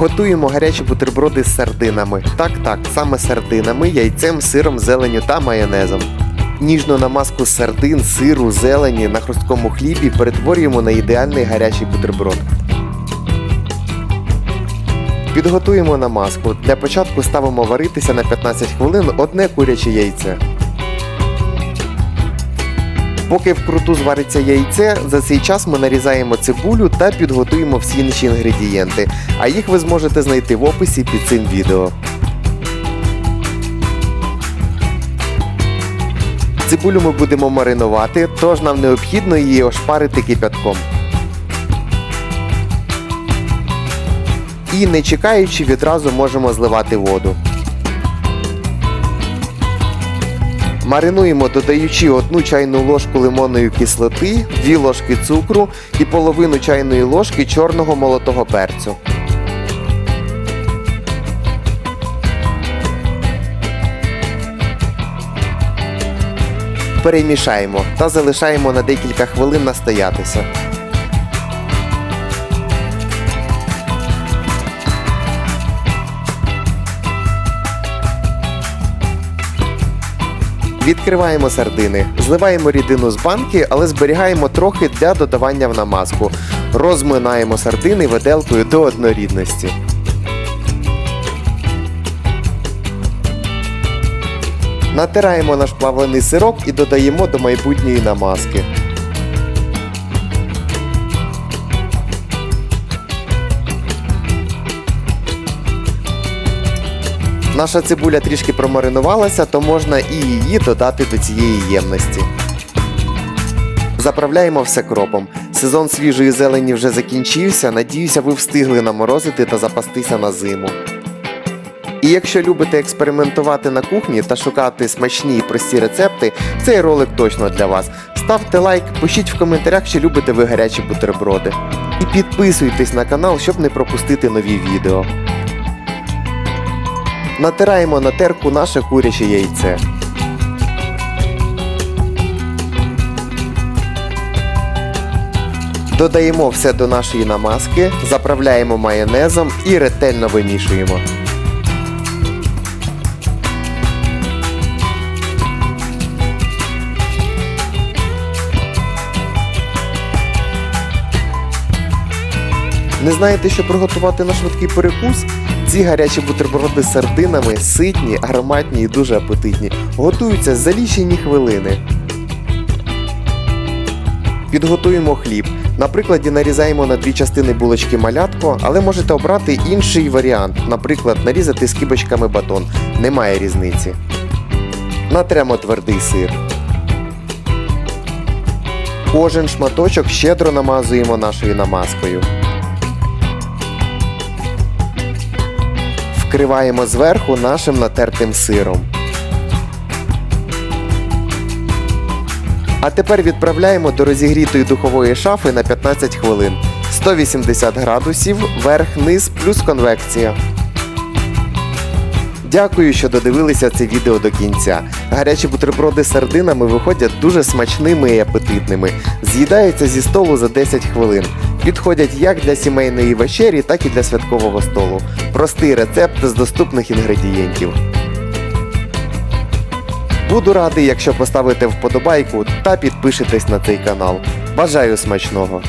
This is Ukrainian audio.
Готуємо гарячі бутерброди з сардинами. Так, так, саме сардинами, яйцем, сиром, зеленню та майонезом. Ніжну намазку сардин, сиру, зелені на хрусткому хлібі перетворюємо на ідеальний гарячий бутерброд. Підготуємо намазку. Для початку ставимо варитися на 15 хвилин одне куряче яйце. Поки вкруту звариться яйце, за цей час ми нарізаємо цибулю та підготуємо всі інші інгредієнти, а їх ви зможете знайти в описі під цим відео. Цибулю ми будемо маринувати, тож нам необхідно її ошпарити кипятком. І не чекаючи, відразу можемо зливати воду. Маринуємо, додаючи одну чайну ложку лимонної кислоти, 2 ложки цукру і половину чайної ложки чорного молотого перцю. Перемішаємо та залишаємо на декілька хвилин настоятися. Відкриваємо сардини, зливаємо рідину з банки, але зберігаємо трохи для додавання в намазку. Розминаємо сардини виделкою до однорідності. Натираємо наш плавлений сирок і додаємо до майбутньої намазки. Наша цибуля трішки промаринувалася, то можна і її додати до цієї ємності. Заправляємо все кропом. Сезон свіжої зелені вже закінчився. Надіюся, ви встигли наморозити та запастися на зиму. І якщо любите експериментувати на кухні та шукати смачні і прості рецепти, цей ролик точно для вас. Ставте лайк, пишіть в коментарях, чи любите ви гарячі бутерброди. І підписуйтесь на канал, щоб не пропустити нові відео. Натираємо на терку наше куряче яйце. Додаємо все до нашої намазки, заправляємо майонезом і ретельно вимішуємо. Не знаєте, що приготувати на швидкий перекус? Ці гарячі бутерброди з сардинами ситні, ароматні і дуже апетитні. Готуються за лічені хвилини. Підготуємо хліб. На прикладі нарізаємо на дві частини булочки малятко, але можете обрати інший варіант, наприклад, нарізати скибочками батон. Немає різниці. Натремо твердий сир. Кожен шматочок щедро намазуємо нашою намазкою. Вкриваємо зверху нашим натертим сиром. А тепер відправляємо до розігрітої духової шафи на 15 хвилин. 180 градусів, верх-низ плюс конвекція. Дякую, що додивилися це відео до кінця. Гарячі бутерброди з сардинами виходять дуже смачними і апетитними. З'їдаються зі столу за 10 хвилин. Підходять як для сімейної вечері, так і для святкового столу. Простий рецепт з доступних інгредієнтів. Буду радий, якщо поставите вподобайку та підпишетесь на цей канал. Бажаю смачного!